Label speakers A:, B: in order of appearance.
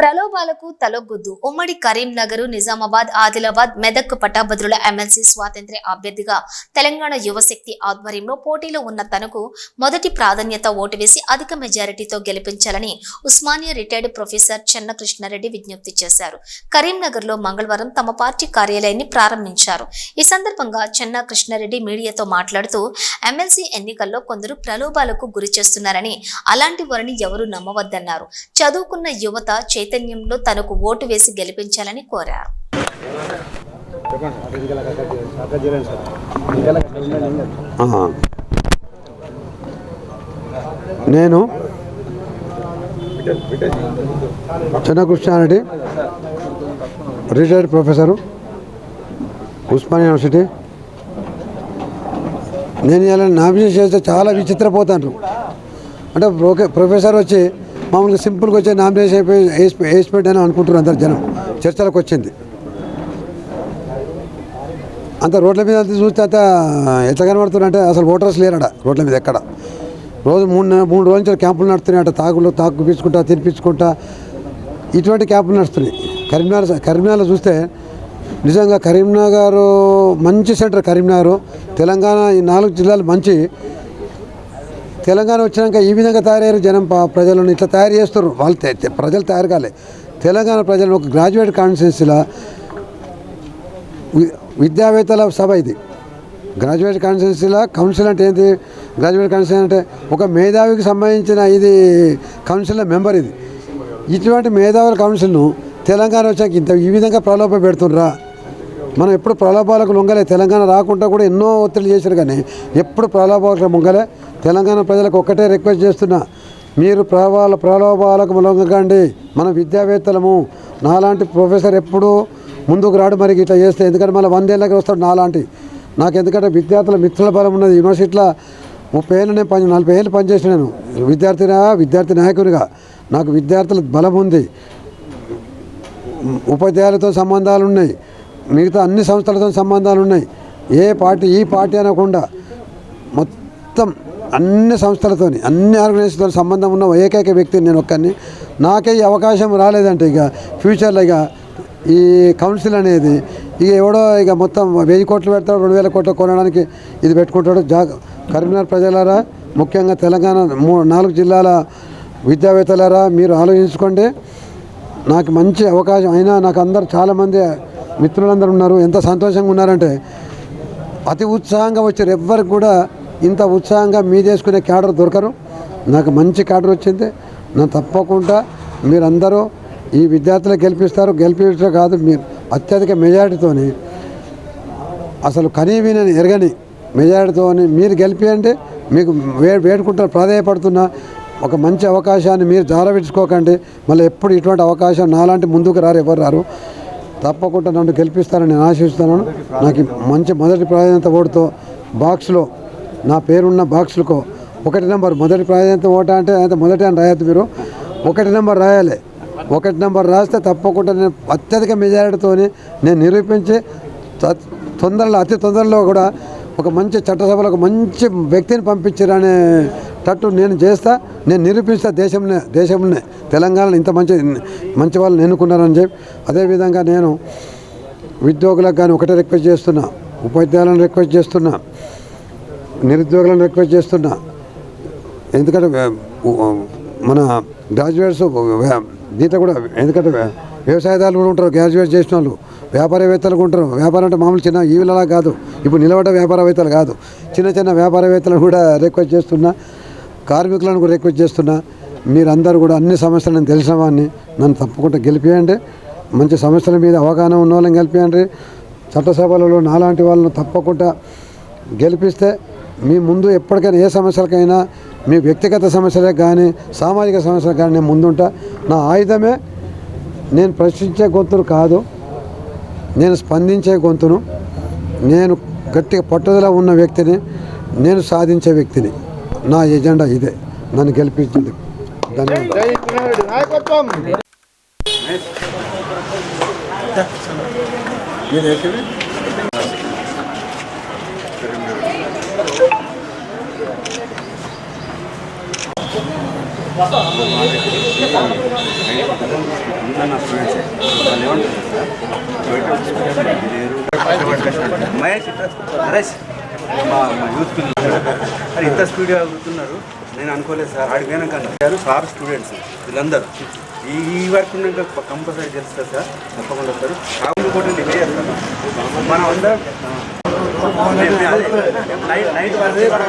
A: ప్రలోభాలకు తలొగ్గుద్దు. ఉమ్మడి కరీంనగర్ నిజామాబాద్ ఆదిలాబాద్ మెదక్ పట్టాభద్రుల ఎమ్మెల్సీ స్వాతంత్ర్య అభ్యర్థిగా తెలంగాణ యువశక్తి ఆధ్వర్యంలో పోటీలో ఉన్న తనకు మొదటి ప్రాధాన్యత ఓటు వేసి అధిక మెజారిటీతో గెలిపించాలని ఉస్మానియా రిటైర్డ్ ప్రొఫెసర్ చెన్న కృష్ణారెడ్డి విజ్ఞప్తి చేశారు. కరీంనగర్లో మంగళవారం తమ పార్టీ కార్యాలయాన్ని ప్రారంభించారు. ఈ సందర్భంగా చెన్న కృష్ణారెడ్డి మీడియాతో మాట్లాడుతూ ఎమ్మెల్సీ ఎన్నికల్లో కొందరు ప్రలోభాలకు గురి చేస్తున్నారని అలాంటి వారిని ఎవరూ నమ్మవద్దన్నారు. చదువుకున్న యువత చైతన్యంలో తనకు ఓటు వేసి గెలిపించాలని కోరారు.
B: నేను Chinna Krishna Reddy retired professor Osmania university. నేను ఇలా నామినేషన్ చేస్తే చాలా విచిత్రపోతాను అంటే ప్రొకే ప్రొఫెసర్ వచ్చి మామూలుగా సింపుల్గా వచ్చి నామినేషన్ అయిపోయి వేసి వేసి పెట్టాను అనుకుంటున్నారు అందరు జనం. చర్చలకు వచ్చింది. అంత రోడ్ల మీద చూస్తే అంత ఎట్లా కనబడుతున్నారంటే అసలు ఓటర్స్ లేరడ రోడ్ల మీద ఎక్కడ. రోజు మూడు మూడు రోజుల నుంచి క్యాంపులు నడుస్తున్నాయట తాగులు తాకు పీల్చుకుంటా తినిపించుకుంటా. ఇటువంటి క్యాంపులు నడుస్తున్నాయి. కరీంనగర్ కరీంనగర్లో చూస్తే నిజంగా కరీంనగర్ మంచి సెంటర్ కరీంనగర్. తెలంగాణ ఈ నాలుగు జిల్లాలు మంచి తెలంగాణ వచ్చినాక ఈ విధంగా తయారయ్యారు జనం ప్రజలను ఇట్లా తయారు చేస్తారు వాళ్ళు ప్రజలు తయారు కాలే. తెలంగాణ ప్రజలను ఒక గ్రాడ్యుయేట్ కాన్స్టిట్యున్సీలా విద్యావేత్తల సభ ఇది. గ్రాడ్యుయేట్ కాన్స్టిట్యున్సీలో కౌన్సిల్ అంటే ఏంటి? గ్రాడ్యుయేట్ కౌన్సిల్ అంటే ఒక మేధావికి సంబంధించిన ఇది కౌన్సిల్ మెంబర్ ఇది. ఇటువంటి మేధావుల కౌన్సిల్ను తెలంగాణ వచ్చాక ఇంత ఈ విధంగా ప్రలోభ పెడుతుండ్రా? మనం ఎప్పుడు ప్రలోభాలకు లొంగలే. తెలంగాణ రాకుండా కూడా ఎన్నో ఒత్తిడి చేశారు కానీ ఎప్పుడు ప్రలోభాలకు లొంగలే. తెలంగాణ ప్రజలకు ఒక్కటే రిక్వెస్ట్ చేస్తున్నా మీరు ప్రలోభాల ప్రలోభాలకు లొంగకండి. మన విద్యావేత్తలము నాలాంటి ప్రొఫెసర్ ఎప్పుడు ముందుకు రాడు మరి ఇట్లా చేస్తే. ఎందుకంటే మళ్ళీ వందేళ్ళకి వస్తాడు నాలాంటి. నాకు ఎందుకంటే విద్యార్థుల మిత్రుల బలం ఉన్నది. యూనివర్సిటీలో ముప్పై ఏళ్ళు నేను పని నలభై ఏళ్ళు పనిచేసిన నేను. విద్యార్థి నాయకునిగా. నాకు విద్యార్థుల బలం ఉంది. ఉపాధ్యాయులతో సంబంధాలు ఉన్నాయి. మిగతా అన్ని సంస్థలతో సంబంధాలు ఉన్నాయి ఏ పార్టీ ఈ పార్టీ అనకుండా మొత్తం అన్ని సంస్థలతోని అన్ని ఆర్గనైజేషన్తో సంబంధం ఉన్న ఏకైక వ్యక్తి నేను ఒక్కరిని నాకే ఈ అవకాశం రాలేదంటే ఇక ఫ్యూచర్లో ఇక ఈ కౌన్సిల్ అనేది ఇక ఎవడో ఇక మొత్తం వెయ్యి కోట్లు పెడతాడు రెండు వేల కోట్లు కొనడానికి ఇది పెట్టుకుంటాడు. జా కరీంనగర్ ప్రజలారా ముఖ్యంగా తెలంగాణ మూడు నాలుగు జిల్లాల విద్యావేత్తలారా మీరు ఆలోచించుకోండి. నాకు మంచి అవకాశం అయినా నాకు అందరు చాలామంది మిత్రులందరూ ఉన్నారు. ఎంత సంతోషంగా ఉన్నారంటే అతి ఉత్సాహంగా వచ్చారు. ఎవ్వరికి కూడా ఇంత ఉత్సాహంగా మీ చేసుకునే క్యాడర్ దొరకరు. నాకు మంచి క్యాడర్ వచ్చింది. నేను తప్పకుండా మీరందరూ ఈ విద్యార్థులు గెలిపిస్తారు. గెలిపించడం కాదు మీరు అత్యధిక మెజారిటీతోని అసలు కనీవినని ఎరగని మెజారిటీతోని మీరు గెలిపియండి. మీకు వే వేడుకుంటారు ప్రాధాయపడుతున్నా ఒక మంచి అవకాశాన్ని మీరు జారవిడ్చుకోకండి మళ్ళీ ఎప్పుడు ఇటువంటి అవకాశం నాలాంటి ముందుకు రారు ఎవరు రారు. తప్పకుండా నన్ను గెలిపిస్తారని నేను ఆశిస్తున్నాను. నాకు మంచి మొదటి ప్రాధాన్యత ఓటుతో బాక్స్లో నా పేరున్న బాక్స్లకు ఒకటి నెంబర్ మొదటి ప్రాధాన్యత ఓట అంటే అయితే మొదటి అని రాయద్దు మీరు. ఒకటి నెంబర్ రాయాలి. ఒకటి నెంబర్ రాస్తే తప్పకుండా నేను అత్యధిక మెజారిటీతోని నేను నిరూపించి తొందరలో అతి తొందరలో కూడా ఒక మంచి చట్టసభలకు మంచి వ్యక్తిని పంపించారనే తట్టు నేను చేస్తా. నేను నిరూపిస్తా దేశంలో దేశంలోనే తెలంగాణలో ఇంత మంచి మంచి వాళ్ళని ఎన్నుకున్నారని చెప్పి అదేవిధంగా నేను ఉద్యోగులకు కానీ ఒకటే రిక్వెస్ట్ చేస్తున్నా ఉపాధ్యాయులను రిక్వెస్ట్ చేస్తున్నా నిరుద్యోగులను రిక్వెస్ట్ చేస్తున్నా. ఎందుకంటే మన గ్రాడ్యుయేట్స్ వ్య- దీంట్లో కూడా ఎందుకంటే వ్యవసాయదారులు కూడా ఉంటారు గ్రాడ్యుయేట్ చేసిన వాళ్ళు వ్యాపారవేత్తలు ఉంటారు. వ్యాపారం అంటే మామూలు చిన్న ఈవిలలా కాదు. ఇప్పుడు నిలబడ్డ వ్యాపారవేత్తలు కాదు. చిన్న చిన్న వ్యాపారవేత్తలను కూడా రిక్వెస్ట్ చేస్తున్నా. కార్మికులను కూడా రిక్వెస్ట్ చేస్తున్నా మీరందరూ కూడా అన్ని సమస్యలను తెలిసిన వాడిని. నన్ను తప్పకుండా గెలిపియండి. మంచి సమస్యల మీద అవగాహన ఉన్న వాళ్ళని గెలిపియండి. చట్టసభలలో నాలాంటి వాళ్ళను తప్పకుండా గెలిపిస్తే మీ ముందు ఎప్పటికైనా ఏ సమస్యలకైనా మీ వ్యక్తిగత సమస్యలకు కానీ సామాజిక సమస్యలకు కానీ నేను ముందుంటా. నా ఆయుధమే నేను ప్రశ్నించే గొంతును కాదు నేను స్పందించే గొంతును. నేను గట్టిగా పట్టుదల ఉన్న వ్యక్తిని నేను సాధించే వ్యక్తిని. నా ఎజెండా ఇదే. నన్ను గెలిపించింది ధన్యవాదాలు.
C: మహేష్ నరేష్ మా యూత్ పిల్లలు అరే ఇంత స్పీడ్గా అవుతున్నారు. నేను అనుకోలేదు సార్. ఆడికి పోయినాక అన్నారు సార్ స్టూడెంట్స్ వీళ్ళందరూ. ఈ ఈ వర్క్ ఉన్నాక కంపల్సరీ తెలుస్తుంది సార్. తప్పకుండా వస్తారు కాకుండా కూడా నేను చేస్తాను. మనం అందరం నైట్ నైట్ వరకు